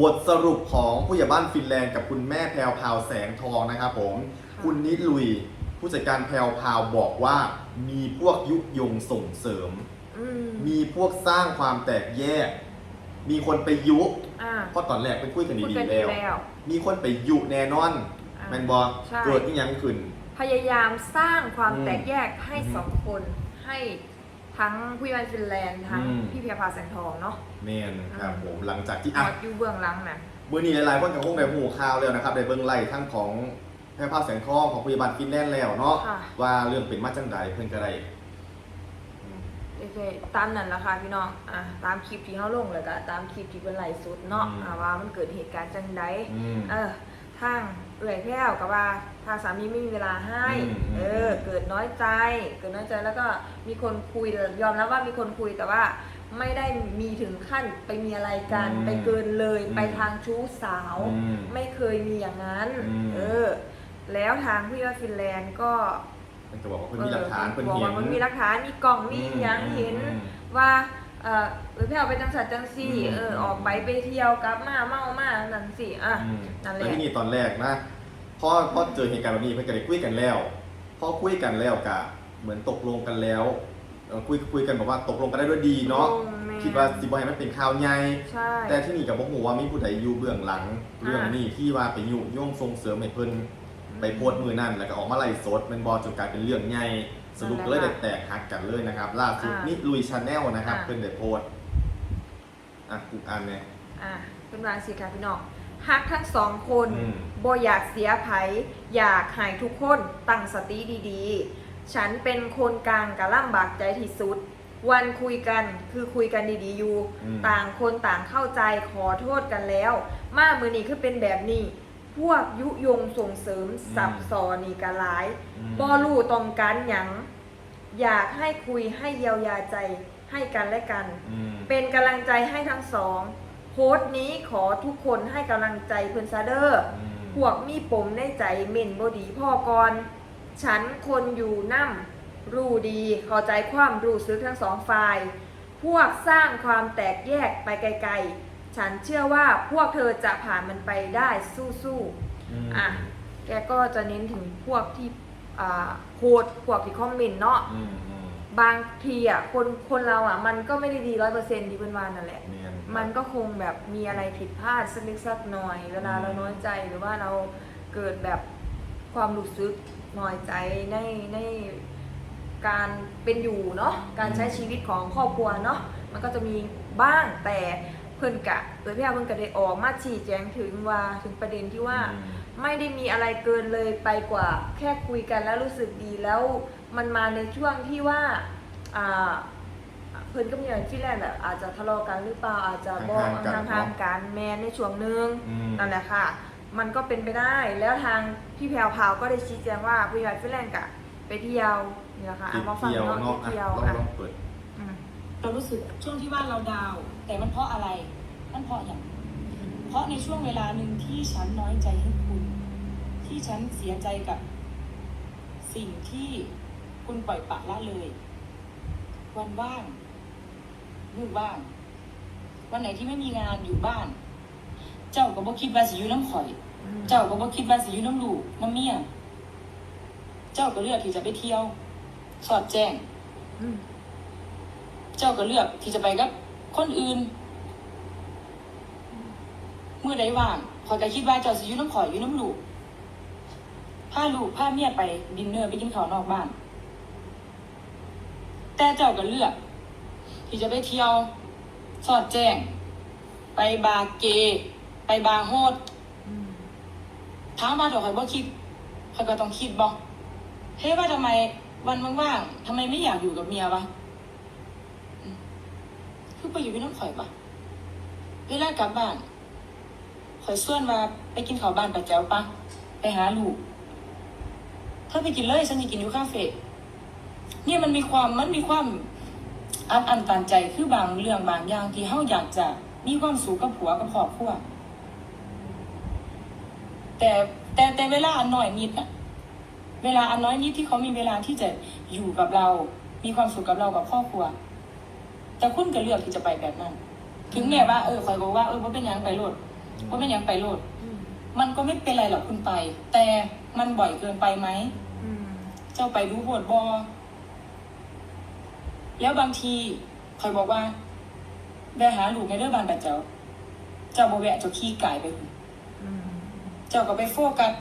บทสรุปของผู้ใหญ่บ้านฟินแลนด์กับคุณแม่แพรวพราวแสงทองนะครับผมค่ะคุณนิดลุย ผู้จัดการแพรวพราวบอกว่ามีพวกยุยงส่งเสริม อืมมีพวกสร้างความแตกแยก มีคนไปยุอ่าเพราะตอนแรกเป็นคุยกันพูดดีกันๆดีแล้ว แล้ว มีคนไปยุแน่นอนอ่าแมนบอใช่ เกิดอีหยังขึ้น พยายามสร้างความอืมแตกแยกให้อือฮึสองคนให้ ทั้งผู้ใหญ่ฟินแลนด์ทั้งอืม พี่เพียพาแสงทองเนาะแมนครับอืมผมหลังจากที่หอะมดอยู่เบื้องหลังนะเมื่อนี้หลายๆคนกับคงได้หูข่าวแล้วนะครับได้เบิ่งไล่ทั้งของแพร่ภาพแสงทองของพยาบาลฟินแลนด์แล้วเนาะค่ะ ว่าเรื่องเป็นมาจังใดเพิ่นก็ได้อืม โอเคตามนั้นละค่ะพี่น้องอะตามคลิปที่เขาลงเลยก็ตามคลิปที่เป็นไลฟ์สดเนาะอืม อะว่ามันเกิดเหตุการณ์จังใดอืม เออทาง เอื่อยแพ้วกับว่าทางสามีไม่มีเวลาให้ อืม เออ เกิดน้อยใจ เกิดน้อยใจแล้วก็มีคนคุยยอมรับว่ามีคนคุยแต่ว่า ไม่ได้มีถึงขั้นไปมีอะไรกัน อืมไปเกินเลยอืมไปทางชู้สาว อืมไม่เคยมีอย่างนั้น อืม เออ แล้วทางพี่ว่าฟินแลนด์ก็เพิ่นก็บอกว่าเพิ่นมีหลักฐานเพิ่นบอกเห็ว่านมันมีหลักฐานมีกล่องมีหยังเห็นอืมว่า เออเออพี่เอาไปจังสัตว์จังสี่อืม เออออกไปไปเที่ยวกลับมาเมามานั่นสิอะอืมนั่นแหแล้วละที่นี่ตอนแรกนะพอพอเจอเหตุการณ์แบบนี้เพิ่นก็ได้คุยกันแล้วพอคุยกันแล้วกะเหมือนตกลงกันแล้วเอ่อคุยคุยกันแบบว่าตกลงกันได้ด้วยดีเนาะโอ้แม่คิดว่าสิบ่ให้มันเป็นข่าวใหญ่ ใช่ แต่ที่นี่กับบอกหูว่ามีผู้ใดอยู่เบื้องหลัง เรื่องนี้ที่ว่าไปยุย่งส่งเสริมให้เพิ่นไปโพสต์มือนั่นแล้วก็ออกมาไล่สดแมันบอจนกลายเป็นเรื่องใหญ่ สรุปก็เลยได้แตกหักกันเลยนะครับ ล่าสุดอ่านี่นี่ลุยชาแนลนะครับอ่าเพิ่นได้โพสต์อะกูอ่านเนี่ยอะเป็นวางสิค่ะพี่น้องฮักทั้งสองคนอืมบ่อยากเสียไผอยากใหายทุกคนตั้งสติดีๆ ฉันเป็นคนกลางกะล่ำบากใจที่สุด วันคุยกันคือคุยกันดีๆอยู่อืมต่างคนต่างเข้าใจขอโทษกันแล้ว มามือนี้คือเป็นแบบนี้ พวกยุยงส่งเสริมสับสอนนี่กะหลายอืมบอลู่ตรงกันหยังอยากให้คุยให้เยียวยาใจให้กันและกันอืมเป็นกำลังใจให้ทั้งสอง โพสต์นี้ขอทุกคนให้กำลังใจเพื่อนซาเดอร์อืมพวกมีปมในใจเม่นบดีพ่อกรฉันคนอยู่นั่มรู้ดีเข้าใจความรู้สึกทั้งสองฝ่าย พวกสร้างความแตกแยกไปไกลๆ ฉันเชื่อว่าพวกเธอจะผ่านมันไปได้สู้ๆอืมอะแกก็จะเน้นถึงพวกที่อ่าโพสต์พวกที่คอมเมนต์เนาะอืมอืมบางทีอะคนคนเราอะมันก็ไม่ได้ดีร้อยเปอร์เซ็นต์ที่เป็นวานนั่นแหละ เนียนมันก็คงแบบมีอะไรผิดพลาดสักเล็กสักหน่อย เวลาเราน้อยใจหรือว่าเราเกิดแบบความรู้สึกน้อยใจในในการเป็นอยู่เนาะการใช้ชีวิตของครอบครัวเนาะมันก็จะมีบ้างแต่ เพิ่นกะโดยพี่อาเพิ่นก็ได้ออกมาชี้แจงถึงว่าถึงประเด็นที่ว่า อืม ไม่ได้มีอะไรเกินเลยไปกว่า แค่คุยกันแล้วรู้สึกดีแล้วมันมาในช่วงที่ว่าอ่าเพื่อนก็มีอะไรที่แรกแหละอาจจะทะเลาะกันหรือเปล่าอาจจะบอกห่างๆกันทางทางๆการแมนในช่วงหนึง อืม นั่นแหละค่ะ มันก็เป็นไปได้ แล้วทางพี่แพรวพราวก็ได้ชี้แจงว่าพี่แพรวฟินแลนด์กะไปเที่ยวเนี่ยค่ะไปเอามาฟังเที่ยวเนาะเนาะไปอะเที่ยวลองอะ ลองเปิดอืม เรารู้สึกช่วงที่ว่าเราดาว แต่มันเพราะอะไร มันเพราะอย่าง เพราะในช่วงเวลาหนึ่งที่ฉันน้อยใจให้คุณ ที่ฉันเสียใจกับ สิ่งที่คุณปล่อยปละละเลย วันว่างมือว่าง วันไหนที่ไม่มีงานอยู่บ้าน เจ้าก็บ่คิดว่าสิอยู่น้ำข่อย เจ้าก็บ่คิดว่าสิอยู่น้ำลูกน้ำเมีย เจ้าก็เลือกที่จะไปเที่ยว สอดแจ้ง เจ้าก็เลือกที่จะไปกับคนอื่น เมื่อใดว่างขอยก็คิดว่าเจ้าสิอยู่น้ำข่อยอยู่น้ำลูกพาลูกพาเมียไปดินเนอร์ไปกินข้าวนอกบ้าน แต่เจ้าก็เลือก ที่จะไปเที่ยวสอดแจ้ง ไปบาร์เกย์ไปบาร์โฮสอืมถามว่าเดี๋ยวข่อยบ่คิดข่อยก็ต้องคิดบ่เฮ้ยว่าทำไมวันว่างๆทำไมไม่อยากอยู่กับเมียวะ คือไปอยู่กับน้องข่อยปะเวลากลับบ้านข่อยส่วนว่าไปกินข้าวบ้านป้าแจ๋วปะไปหาลูกเธอไปกินเลยฉันจะกินอยู่คาเฟ่เนี่ยมันมีความมันมีความอันอันตันใจคือบางเรื่องบางอย่างที่เฮาอยากจะมีความสุขกับผัวกับครอบครัวแต่แต่แต่เวลาอันน้อยนิดอะเวลาอันน้อยนิดที่เขามีเวลาที่จะอยู่กับเรา มีความสุขกับเรากับครอบครัว แต่คุณก็เลือกที่จะไปแบบนั้น ถึงแม้ว่าเออคอยบอกว่าเออว่าเป็นหยังไปโลดเพราะไม่นหยังไปโลดอืมมันก็ไม่เป็นไรหรอกคุณไป แต่มันบ่อยเกินไปไหมอืมเจ้าไปรู้บทบอแล้วบางทีคอยบอกว่าแวะหาลูกในเรื่องบานแบบเจ้า เจ้าบ่แวะเจ้าขี้ไก่ไปพุ่นอืมเจ้าก็ไปโฟกัส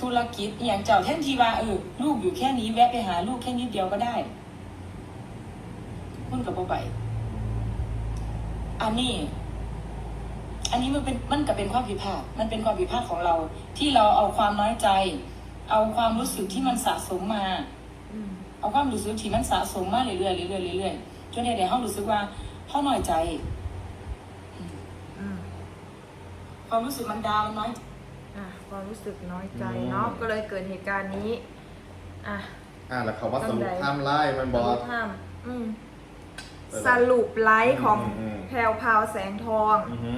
ธุรกิจอหย่างเจ้าแทนที่ว่าเออลูกอยู่แค่นี้แวะไปหาลูกแค่นิดเดียวก็ได้ คุณกับบ่ไป อันนี้ อันนี้มันเป็นมันก็เป็นความผิดพลาด มันเป็นความผิดพลาดของเรา ที่เราเอาความน้อยใจ เอาความรู้สึกที่มันสะสมมาอืมเอาความรู้สึกที่มันสะสมมาเรื่อยๆเรื่อยๆเรื่อยๆจนในเดี๋ยวเขารู้สึกว่าเขาน้อยใจอืมความรู้สึกมันดาวน์มันน้อยอะความรู้สึกน้อยใจอืมเนาะก็เลยเกิดเหตุการณ์นี้ อะอ่าแล้วเขาว่าสรุปจังใดไทม์ไลน์มันบอสกรุปห้ามอืมเออ สรุปไลฟ์ของอืมอืม แพรวพราวแสงทองอือฮึ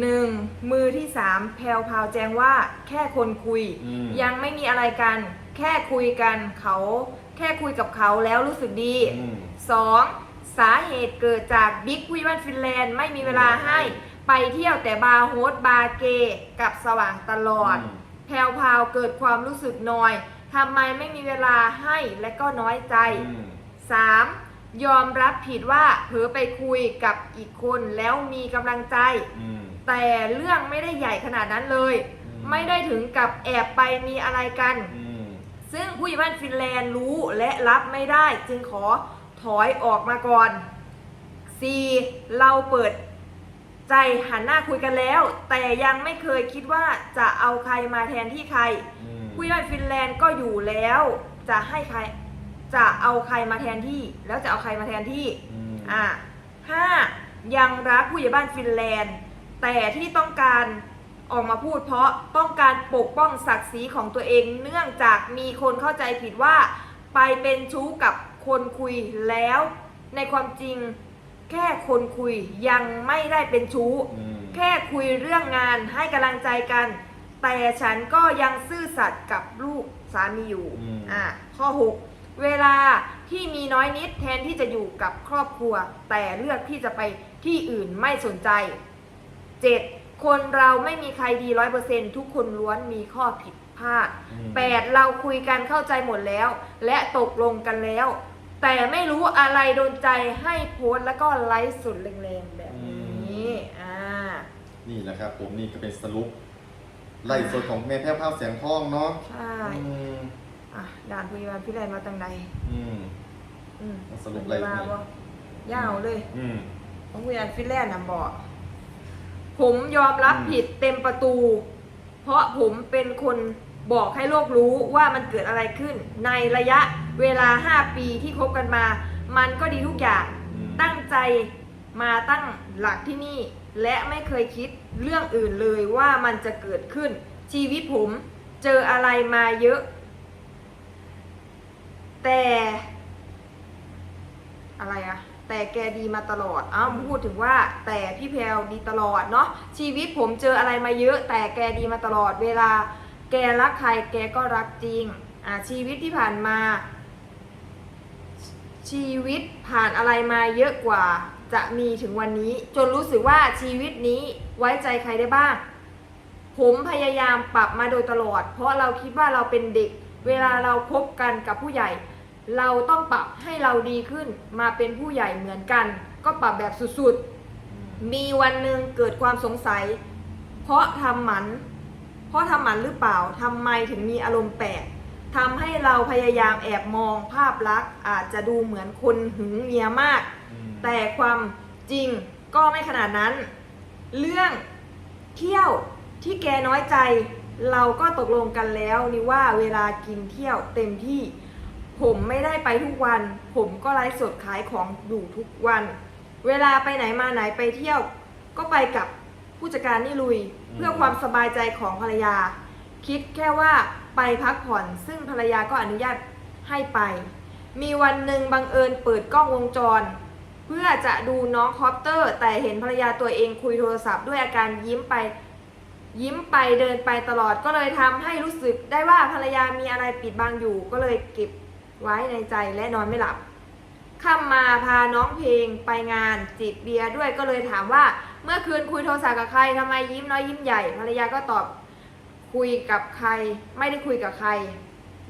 หนึ่งมือที่สามแพรวพราวแจ้งว่าแค่คนคุย อืม ยังไม่มีอะไรกัน แค่คุยกันเขาแค่คุยกับเขาแล้วรู้สึกดี อืม สองสาเหตุเกิดจากบิ๊กคุยบ้านฟินแลนด์ไม่มีเวลาให้ ไปเที่ยวแต่บาร์โฮสบาร์เกย์กับสว่างตลอด อืม แพรวพราวเกิดความรู้สึกนอยทำไมไม่มีเวลาให้และก็น้อยใจ อืม 3. ยอมรับผิดว่าเผลอไปคุยกับอีกคนแล้วมีกำลังใจ อืม แต่เรื่องไม่ได้ใหญ่ขนาดนั้นเลย อืม ไม่ได้ถึงกับแอบไปมีอะไรกัน อืม ซึ่งผู้ใหญ่บ้านฟินแลนด์รู้และรับไม่ได้ จึงขอถอยออกมาก่อน 4. เราเปิดใจหันหน้าคุยกันแล้ว แต่ยังไม่เคยคิดว่าจะเอาใครมาแทนที่ใคร อืมผู้ใหญ่บ้านฟินแลนด์ก็อยู่แล้ว จะให้ใคร จะเอาใครมาแทนที่ แล้วจะเอาใครมาแทนที่ อืมอะห้ายังรักผู้ใหญ่บ้านฟินแลนด์ แต่ที่ต้องการออกมาพูดเพราะต้องการปกป้องศักดิ์ศรีของตัวเอง เนื่องจากมีคนเข้าใจผิดว่า ไปเป็นชู้กับคนคุยแล้ว ในความจริงแค่คนคุยยังไม่ได้เป็นชู้ อืมแค่คุยเรื่องงานให้กำลังใจกัน แต่ฉันก็ยังซื่อสัตย์กับลูกสามีอยู่ อืม อะข้อ 6 เวลาที่มีน้อยนิดแทนที่จะอยู่กับครอบครัว แต่เลือกที่จะไปที่อื่นไม่สนใจ 7. คนเราไม่มีใครดีร้อยเปอร์เซ็นทุกคนล้วนมีข้อผิดพลาดอืม 8. เราคุยกันเข้าใจหมดแล้ว และตกลงกันแล้ว แต่ไม่รู้อะไรโดนใจให้โพสต์แล้วก็ไลฟ์สุดแรงๆแบบนี้อ่านี่แหละครับผมนี่ก็เป็นสรุปไล่สดของแม่แพ้วพราวแสงทองเนาะใช่ อืมอะด่านพยาบาลพี่แลนมาตังใดอืม อืมสรุปอะไรมาบ่ยาวเลย อืม ของพยาบาลฟินแลนด์นะบอก ผมยอมรับอืม ผิดเต็มประตู เพราะผมเป็นคนบอกให้โลกรู้ว่ามันเกิดอะไรขึ้น ในระยะเวลา 5 ปีที่คบกันมา มันก็ดีทุกอย่าง อืมตั้งใจมาตั้งหลักที่นี่ และไม่เคยคิดเรื่องอื่นเลยว่ามันจะเกิดขึ้น ชีวิตผมเจออะไรมาเยอะ แต่อะไรอะแต่แกดีมาตลอด อ้าวพูดถึงว่าแต่พี่แพลวดีตลอดเนาะ ชีวิตผมเจออะไรมาเยอะ แต่แกดีมาตลอด เวลาแกรักใครแกก็รักจริง อ่าชีวิตที่ผ่านมา ชีวิตผ่านอะไรมาเยอะกว่า จะมีถึงวันนี้ จนรู้สึกว่าชีวิตนี้ไว้ใจใครได้บ้าง ผมพยายามปรับมาโดยตลอด เพราะเราคิดว่าเราเป็นเด็ก เวลาเราคบกันกับผู้ใหญ่ เราต้องปรับให้เราดีขึ้นมาเป็นผู้ใหญ่เหมือนกัน ก็ปรับแบบสุดๆ มีวันหนึ่งเกิดความสงสัย เพราะทำหมัน เพราะทำหมันหรือเปล่าทำไมถึงมีอารมณ์แปลกทำให้เราพยายามแอบมองภาพลักษณ์อาจจะดูเหมือนคนหึงเมียมากอืมแต่ความจริงก็ไม่ขนาดนั้น เรื่องเที่ยวที่แกน้อยใจ เราก็ตกลงกันแล้วนี่ว่าเวลากินเที่ยวเต็มที่ ผมไม่ได้ไปทุกวัน ผมก็ไลฟ์สดขายของอยู่ทุกวัน เวลาไปไหนมาไหนไปเที่ยว ก็ไปกับผู้จัดการนี่ลุย เพื่อความสบายใจของภรรยา คิดแค่ว่าไปพักผ่อน ซึ่งภรรยาก็อนุญาตให้ไป มีวันหนึ่งบังเอิญเปิดกล้องวงจร เพื่อจะดูน้องคอปเตอร์ แต่เห็นภรรยาตัวเองคุยโทรศัพท์ด้วยอาการยิ้มไป ยิ้มไปเดินไปตลอดก็เลยทำให้รู้สึกได้ว่าภรรยามีอะไรปิดบังอยู่ ก็เลยเก็บไว้ในใจและนอนไม่หลับค่ำมาพาน้องเพลงไปงานจิบเบียร์ด้วยก็เลยถามว่า เมื่อคืนคุยโทรศัพท์กับใครทำไมยิ้มน้อยยิ้มใหญ่ ภรรยาก็ตอบคุยกับใคร ไม่ได้คุยกับใคร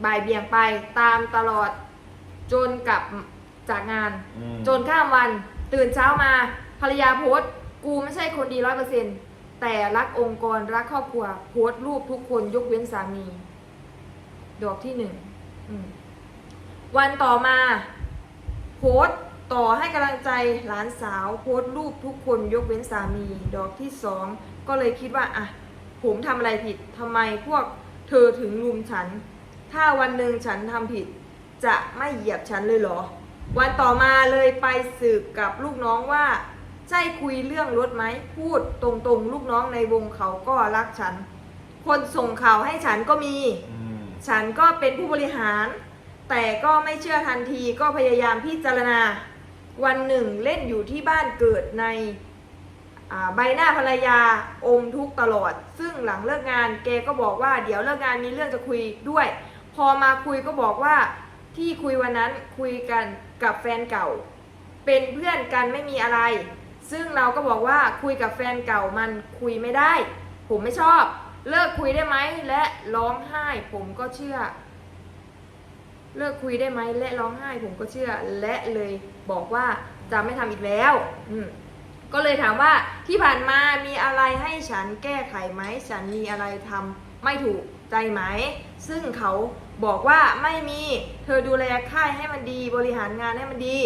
บ่ายเบี่ยงไปตามตลอด จนกลับจากงานอืมจนข้ามวันตื่นเช้ามาภรรยาโพสต์กูไม่ใช่คนดีร้อยเปอร์เซ็น แต่รักองค์กรรักครอบครัวโพสต์รูปทุกคนยกเว้นสามี ดอกที่หนึ่งวันต่อมาโพสต์ต่อให้กำลังใจหลานสาวโพสต์รูปทุกคนยกเว้นสามี ดอกที่สองก็เลยคิดว่าอะผมทำอะไรผิดทำไมพวกเธอถึงลุมฉัน ถ้าวันหนึ่งฉันทำผิด จะไม่เหยียบฉันเลยเหรอ วันต่อมาเลยไปสืบกับลูกน้องว่า ใช่คุยเรื่องรถไหมพูดตรงๆ ลูกน้องในวงเขาก็รักฉัน คนส่งข่าวให้ฉันก็มี อืมฉันก็เป็นผู้บริหาร แต่ก็ไม่เชื่อทันทีก็พยายามพิจารณา วันหนึ่งเล่นอยู่ที่บ้านเกิดในอ่าใบหน้าภรรยาอมทุกข์ตลอด ซึ่งหลังเลิกงานแกก็บอกว่าเดี๋ยวเลิกงานมีเรื่องจะคุยด้วย พอมาคุยก็บอกว่าที่คุยวันนั้นคุยกันกับแฟนเก่า เป็นเพื่อนกันไม่มีอะไร ซึ่งเราก็บอกว่าคุยกับแฟนเก่ามันคุยไม่ได้ ผมไม่ชอบ เลิกคุยได้ไหมและร้องไห้ ผมก็เชื่อ เลิกคุยได้ไหมและร้องไห้ ผมก็เชื่อ และเลยบอกว่าจะไม่ทำอีกแล้ว อืก็เลยถามว่าที่ผ่านมามีอะไรให้ฉันแก้ไขไหม ฉันมีอะไรทำไม่ถูกใจไหม ซึ่งเขาบอกว่าไม่มี เธอดูแลค่ายให้มันดี บริหารงานให้มันดี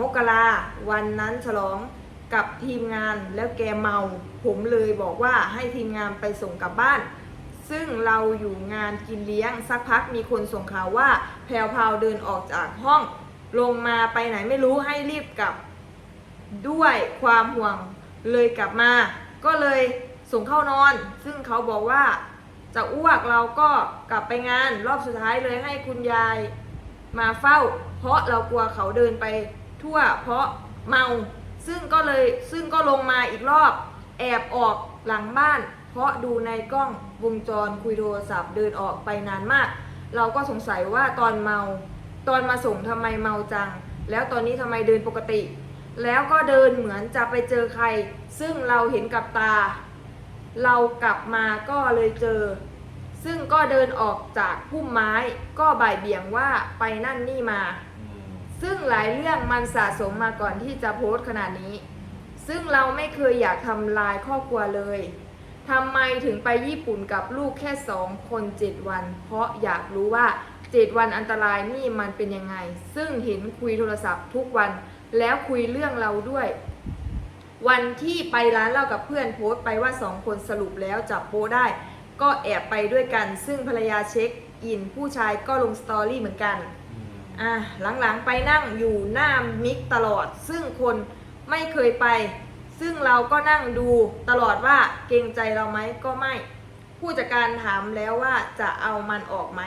มกราวันนั้นฉลอง กับทีมงานแล้วแกเมา ผมเลยบอกว่าให้ทีมงานไปส่งกลับบ้าน ซึ่งเราอยู่งานกินเลี้ยงสักพักมีคนส่งข่าวว่าแพรวพาวเดินออกจากห้อง ลงมาไปไหนไม่รู้ให้รีบกลับด้วยความห่วงเลยกลับมา ก็เลยส่งเข้านอน ซึ่งเขาบอกว่าจะอ้วกเราก็กลับไปงานรอบสุดท้ายเลยให้คุณยายมาเฝ้า เพราะเรากลัวเขาเดินไปทั่วเพราะเมา ซึ่งก็เลยซึ่งก็ลงมาอีกรอบแอบออกหลังบ้าน เพราะดูในกล้องวงจรคุยโทรศัพท์เดินออกไปนานมาก เราก็สงสัยว่าตอนเมา ตอนมาส่งทำไมเมาจัง แล้วตอนนี้ทำไมเดินปกติ แล้วก็เดินเหมือนจะไปเจอใคร ซึ่งเราเห็นกับตา เรากลับมาก็เลยเจอ ซึ่งก็เดินออกจากพุ่มไม้ก็บ่ายเบี่ยงว่าไปนั่นนี่มา ซึ่งหลายเรื่องมันสะสมมาก่อนที่จะโพสต์ขนาดนี้ ซึ่งเราไม่เคยอยากทำลายครอบครัวเลยทำไมถึงไปญี่ปุ่นกับลูกแค่สองคนเจ็ดวัน เพราะอยากรู้ว่าเจ็ดวันอันตรายนี่มันเป็นยังไง ซึ่งเห็นคุยโทรศัพท์ทุกวันแล้วคุยเรื่องเราด้วย วันที่ไปร้านเล้ากับเพื่อนโพสต์ไปว่าสองคนสรุปแล้วจับโปได้ ก็แอบไปด้วยกัน ซึ่งภรรยาเช็คอินผู้ชายก็ลงสตอรี่เหมือนกัน อืมอะหลังๆไปนั่งอยู่หน้ามิกตลอด ซึ่งคนไม่เคยไป ซึ่งเราก็นั่งดูตลอดว่าเกรงใจเราไหมก็ไม่ ผู้จัดการถามแล้วว่าจะเอามันออกไหม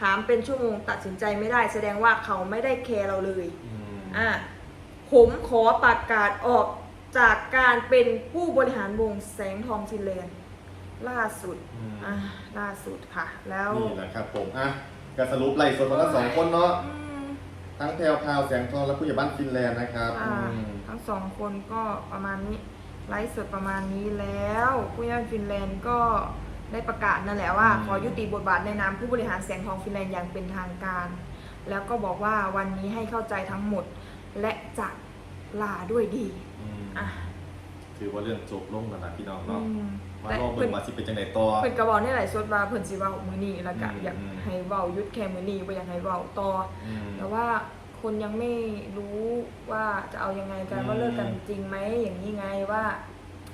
ถามเป็นชั่วโมงตัดสินใจไม่ได้ แสดงว่าเขาไม่ได้แคร์เราเลยอืมอะผมขอประกาศออกจากการเป็นผู้บริหารวงแสงทองฟินแลนด์ล่าสุดอืมอะล่าสุดค่ะ แล้ว นี่แหละครับผมอะ ก็สรุปไล่สดมาทั้งสองคนเนาะอืมทั้งแพรวพราวแสงทองและผู้ใหญ่บ้านฟินแลนด์นะครับอ่าอืมทั้งสองคนก็ประมาณนี้ไลฟ์สดประมาณนี้แล้วผู้ย่านฟินแลนด์ก็ได้ประกาศนั่นแหละว่า ขอยุติบทบาทในนามผู้บริหารแสงทองฟินแลนด์อย่างเป็นทางการ แล้วก็บอกว่าวันนี้ให้เข้าใจทั้งหมด และจะลาด้วยดี อืม อะ ถือว่าเรื่องจบลงแล้วนะพี่น้องอืเนาะมมาแต่ลองเพิ่เบิ่นงว่าสิเป็นจังไดต่อเพิ่นกระบอกในหลายสดว่าเพิ่นสิเว้ามื้อนี้แล้วก็อืมอยากอืมให้เว้าหยุดแค่มื้อนี้บ่อยากให้เว้าต่ออืมแต่ว่าคนยังไม่รู้ว่าจะเอายังไงกันอืมว่าเลิกกันจริงไหมอย่างนี้ไงว่า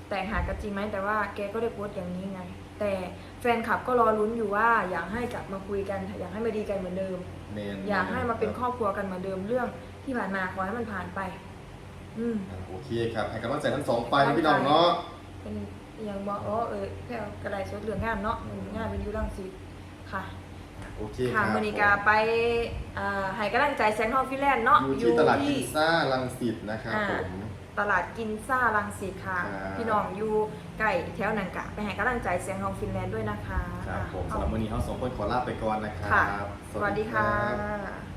แต่งหากันจริงไหมแต่ว่าแกก็ได้โพสต์อย่างนี้ไง แต่แฟนคลับก็รอลุ้นอยู่ว่าอยากให้กลับมาคุยกัน อยากให้มาดีกันเหมือนเดิมแม่นอยากให้มาเป็นครอบครัวกันเหมือนเดิมเรื่องที่ผ่านมาขอให้มันผ่านไป อืมอะโอเคครับ ให้กำลังใจทั้งสองฝ่ายนะพี่น้องเนาะเป็นอย่างบอกอ๋อเออแค่กระไรสดเหลืองงานเนาะงานเป็นอยูรังสิตค่ะ โอเคคค่ะรับมอนิกาไปอ่าให้กำลังใจแซงทองฟิแลนด์เนาะอยู่ที่ตลาดกินซ่าลังสิตนะครับอ่า ผม ตลาดกินซ่ารังสิตค่ะ ครับ พี่น้องอยู่ใกล้แถวนันกะ ไปให้กำลังใจเสียงทองฟินแลนด์ด้วยนะคะครับผมอะสำหรับวันนี้เราสองคนขอลาไปก่อนนะครัค่ะบสวัสดีค่ะรับ